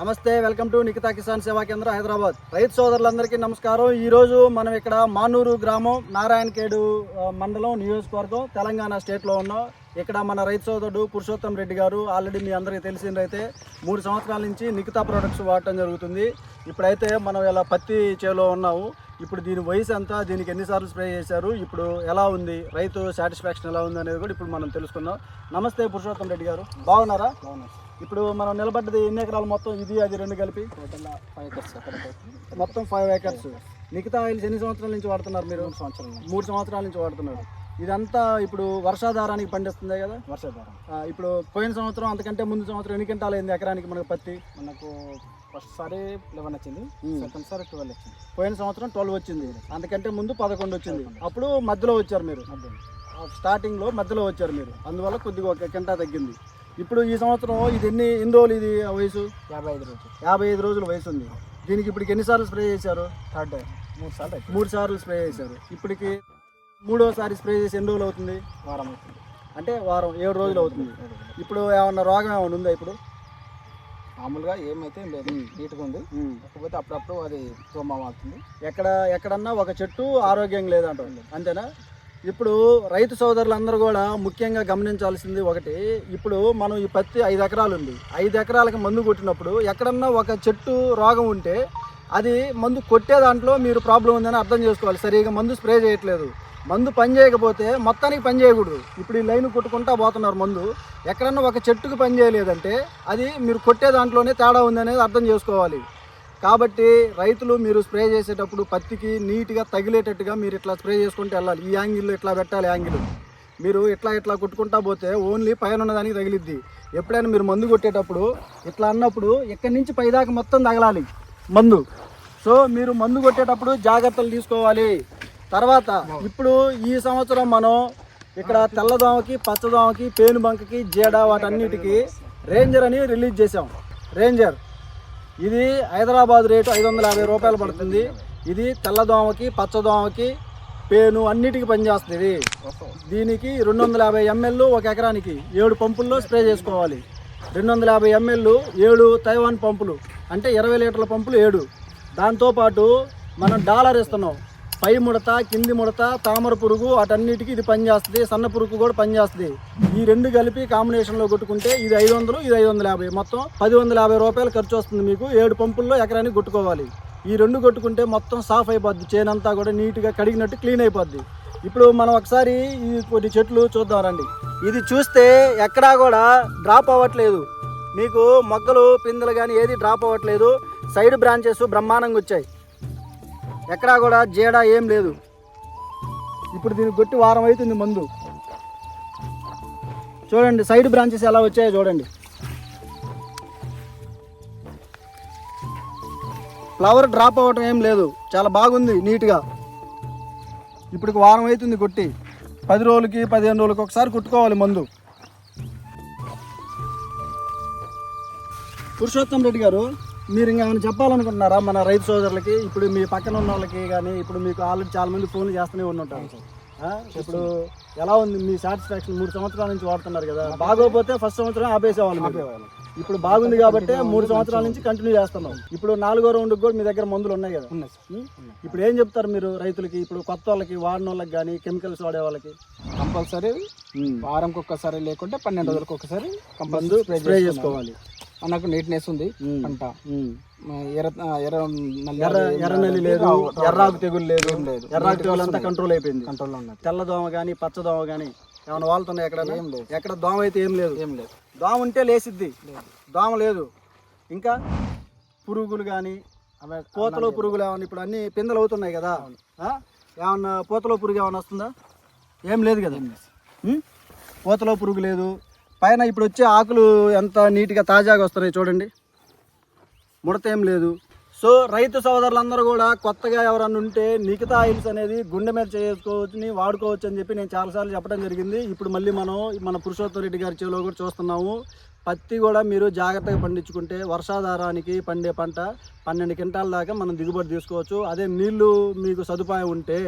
నమస్తే welcome to Nikhita Kisan సేవా కేంద్రం హైదరాబాద్. రైతు సోదరులందరికీ నమస్కారం. ఈరోజు మనం ఇక్కడ మానూరు గ్రామం నారాయణఖేడు మండలం నియోజకవర్గం తెలంగాణ స్టేట్లో ఉన్నాం. ఇక్కడ మన రైతు సోదరుడు పురుషోత్తం రెడ్డి గారు ఆల్రెడీ మీ అందరికీ తెలిసిందైతే మూడు సంవత్సరాల నుంచి నిఖితా ప్రొడక్ట్స్ వాడటం జరుగుతుంది. ఇప్పుడైతే మనం ఇలా పత్తి చేలో ఉన్నాము. ఇప్పుడు దీని వయసు ఎంత దీనికి ఎన్నిసార్లు స్ప్రే చేశారు ఇప్పుడు ఎలా ఉంది రైతు సాటిస్ఫాక్షన్ ఎలా ఉంది అనేది కూడా ఇప్పుడు మనం తెలుసుకుందాం. నమస్తే పురుషోత్తం రెడ్డి గారు. బాగున్నారా? ఇప్పుడు మనం నిలబడ్డది ఎన్ని ఎకరాలు? మొత్తం ఇది అది రెండు కలిపి? మొత్తం ఫైవ్ ఏకర్స్ మిగతా ఆయిల్స్ ఎన్ని సంవత్సరాల నుంచి వాడుతున్నారు మీరు? మూడు సంవత్సరాలు మూడు సంవత్సరాల నుంచి వాడుతున్నారు. ఇదంతా ఇప్పుడు వర్షాధారానికి పండిస్తుంది కదా? వర్షాధారం. ఇప్పుడు పోయిన సంవత్సరం అంతకంటే ముందు సంవత్సరం ఎన్ని క్వింటాలు అయింది ఎకరానికి మనకు పత్తి? మనకు ఫస్ట్ సారి లెవెన్ వచ్చింది. సెకండ్ సారి ట్వెల్వ్ వచ్చింది. పోయిన సంవత్సరం ట్వెల్వ్ వచ్చింది. అంతకంటే ముందు పదకొండు వచ్చింది. అప్పుడు మధ్యలో వచ్చారు మీరు. అర్థం స్టార్టింగ్లో మధ్యలో వచ్చారు మీరు. అందువల్ల కొద్దిగా ఒక కింటా తగ్గింది. ఇప్పుడు ఈ సంవత్సరం ఇది ఎన్ని ఎన్ని రోజులు ఇది వయసు? యాభై ఐదు రోజులు. యాభై ఐదు రోజుల వయసు ఉంది. దీనికి ఇప్పటికి ఎన్నిసార్లు స్ప్రే చేశారు? థర్డ్ మూడు సార్లు మూడు సార్లు స్ప్రే చేశారు. ఇప్పటికి మూడోసారి స్ప్రే చేసి ఎన్ని రోజులు అవుతుంది? వారం అవుతుంది. అంటే వారం ఏడు రోజులు అవుతుంది. ఇప్పుడు ఏమన్నా రోగం ఏమైనా ఉందా ఇప్పుడు? మామూలుగా ఏమైతే లేదు. నీట్గా ఉంది. కాకపోతే అప్పుడప్పుడు అది తోమ ఎక్కడ ఎక్కడన్నా ఒక చెట్టు ఆరోగ్యం లేదంట అంతేనా? ఇప్పుడు రైతు సోదరులందరూ కూడా ముఖ్యంగా గమనించాల్సింది ఒకటి. ఇప్పుడు మనం ఈ పత్తి ఐదు ఎకరాలు ఉంది. ఐదు ఎకరాలకు మందు కొట్టినప్పుడు ఎక్కడన్నా ఒక చెట్టు రోగం ఉంటే అది మందు కొట్టే దాంట్లో మీరు ప్రాబ్లం ఉందని అర్థం చేసుకోవాలి. సరిగా మందు స్ప్రే చేయట్లేదు. మందు పని చేయకపోతే మొత్తానికి పని చేయకూడదు. ఇప్పుడు ఈ లైన్ కొట్టుకుంటా పోతున్నారు మందు. ఎక్కడన్నా ఒక చెట్టుకు పని చేయలేదంటే అది మీరు కొట్టే దాంట్లోనే తేడా ఉందనేది అర్థం చేసుకోవాలి. కాబట్టి రైతులు మీరు స్ప్రే చేసేటప్పుడు పత్తికి నీట్గా తగిలేటట్టుగా మీరు ఇట్లా స్ప్రే చేసుకుంటూ వెళ్ళాలి. ఈ యాంగిల్లో ఇట్లా పెట్టాలి యాంగిల్? మీరు ఇట్లా ఇట్లా కొట్టుకుంటా పోతే ఓన్లీ పైన ఉన్నదానికి తగిలిద్ది. ఎప్పుడైనా మీరు మందు కొట్టేటప్పుడు ఇట్లా అన్నప్పుడు ఇక్కడి నుంచి పైదాకా మొత్తం తగలాలి. మందు. సో మీరు మందు కొట్టేటప్పుడు జాగ్రత్తలు తీసుకోవాలి. తర్వాత ఇప్పుడు ఈ సంవత్సరం మనం ఇక్కడ తెల్లదోమకి పచ్చదోమకి పేనుబంకకి జేడ వాటన్నిటికీ రేంజర్ అని రిలీజ్ చేసాం రేంజర్. ఇది హైదరాబాద్ రేటు ఐదు వందల యాభై రూపాయలు పడుతుంది. ఇది తెల్లదోమకి పచ్చదోమకి పేను అన్నిటికీ పనిచేస్తుంది. ఇది దీనికి రెండు వందల యాభై ఎంఎల్ ఒక ఎకరానికి ఏడు పంపుల్లో స్ప్రే చేసుకోవాలి. రెండు వందల యాభై ఎంఎల్ ఏడు తైవాన్ పంపులు అంటే ఇరవై లీటర్ల పంపులు ఏడు. దాంతోపాటు మనం డాలర్ ఇస్తున్నాం. పై ముడత కింది ముడత తామర పురుగు వాటన్నిటికీ ఇది పనిచేస్తుంది సన్న పురుగు కూడా పనిచేస్తుంది. ఈ రెండు కలిపి కాంబినేషన్లో కొట్టుకుంటే ఇది ఐదు వందలు ఇది ఐదు వందల యాభై. మొత్తం పది వందల యాభై రూపాయలు ఖర్చు వస్తుంది మీకు. ఏడు పంపుల్లో ఎకరానికి కొట్టుకోవాలి. ఈ రెండు కొట్టుకుంటే మొత్తం సాఫ్ అయిపోద్ది. చేనంతా కూడా నీట్గా కడిగినట్టు క్లీన్ అయిపోద్ది. ఇప్పుడు మనం ఒకసారి ఈ కొన్ని చెట్లు చూద్దాం రండి. ఇది చూస్తే ఎక్కడా కూడా డ్రాప్ అవ్వట్లేదు. మీకు మొగ్గలు పిందెలు కానీ ఏది డ్రాప్ అవ్వట్లేదు. సైడ్ బ్రాంచెస్ బ్రహ్మాండంగా వచ్చాయి. ఎక్కడా కూడా జేడ ఏం లేదు. ఇప్పుడు దీనికి కొట్టి వారం అవుతుంది మందు. చూడండి సైడ్ బ్రాంచెస్ ఎలా వచ్చాయో చూడండి. ఫ్లవర్ డ్రాప్ అవ్వటం ఏం లేదు. చాలా బాగుంది నీట్గా. ఇప్పుడు వారం అవుతుంది కొట్టి. పది రోజులకి పదిహేను రోజులకి ఒకసారి కుట్టుకోవాలి మందు. పురుషోత్తం రెడ్డి గారు మీరు ఇంకా ఏమైనా చెప్పాలనుకుంటున్నారా మన రైతు సోదరులకి? ఇప్పుడు మీ పక్కన ఉన్న వాళ్ళకి కానీ ఇప్పుడు మీకు ఆల్రెడీ చాలా మంది ఫోన్లు చేస్తూనే ఉంటుంటారు ఆ? ఇప్పుడు ఎలా ఉంది మీ సాటిస్ఫాక్షన్? మూడు సంవత్సరాల నుంచి వాడుతున్నారు కదా. బాగోపోతే ఫస్ట్ సంవత్సరం ఆపేసేవాళ్ళు మీరు. ఇప్పుడు బాగుంది కాబట్టి మూడు సంవత్సరాల నుంచి కంటిన్యూ చేస్తున్నాం. ఇప్పుడు నాలుగో రౌండ్ కూడా మీ దగ్గర మందులు ఉన్నాయి కదా? ఇప్పుడు ఏం చెప్తారు మీరు రైతులకి? ఇప్పుడు కొత్త వాళ్ళకి వాడిన వాళ్ళకి కానీ కెమికల్స్ వాడే వాళ్ళకి? కంపల్సరీ వారంకి ఒక్కసారి లేకుంటే పన్నెండు రోజులకు ఒకసారి కంపల్సరీ స్ప్రే చేసుకోవాలి. మనకు నీట్నెస్ ఉంది. పంట. ఎర్ర ఎర్ర నల్లి ఎర్ర ఎర్రనల్లి లేదు ఎర్రాకు తెగులు లేదు. లేదు. ఎర్రాకు తెగులు అంతా కంట్రోల్ అయిపోయింది. కంట్రోల్లో ఉన్నది. తెల్లదోమ కానీ పచ్చదోమ కానీ ఏమైనా వాళ్తున్నాయి ఎక్కడ ఏం లేదు. ఎక్కడ దోమ అయితే ఏం లేదు. ఏం లేదు. దోమ ఉంటే లేసిద్ది దోమ లేదు. ఇంకా పురుగులు కానీ పూతలో పురుగులు ఏమన్నా ఇప్పుడు అన్ని పిందెలు అవుతున్నాయి కదా? ఏమన్నా పూతలో పురుగు ఏమన్నా వస్తుందా? ఏం లేదు కదా? పూతలో పురుగు లేదు. పైన ఇప్పుడు వచ్చే ఆకులు ఎంత నీట్గా తాజాగా వస్తున్నాయి చూడండి. ముడత ఏం లేదు. సో రైతు సోదరులందరూ కూడా కొత్తగా ఎవరన్నా ఉంటే నిఖితా ఆయిల్స్ అనేది గుండె మీద చేసుకోవచ్చుని వాడుకోవచ్చు అని చెప్పి నేను చాలాసార్లు చెప్పడం జరిగింది. ఇప్పుడు మళ్ళీ మనం మన పురుషోత్తం రెడ్డి గారి చెవిలో కూడా చూస్తున్నాము. పత్తి కూడా మీరు జాగ్రత్తగా పండించుకుంటే వర్షాధారానికి పండే పంట పన్నెండు క్వింటాల దాకా మనం దిగుబడి తీసుకోవచ్చు. అదే నీళ్ళు మీకు సదుపాయం ఉంటే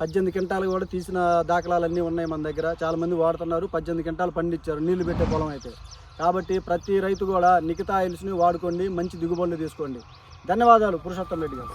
పద్దెనిమిది క్వింటాలు కూడా తీసిన దాఖలాలన్నీ ఉన్నాయి మన దగ్గర. చాలామంది వాడుతున్నారు. పద్దెనిమిది క్వింటాలు పండించారు. నీళ్ళు పెట్టే పొలం అయితే. కాబట్టి ప్రతి రైతు కూడా నిఖితా ఆయిల్స్ని వాడుకోండి. మంచి దిగుబడులు తీసుకోండి. ధన్యవాదాలు పురుషోత్తం రెడ్డి గారు.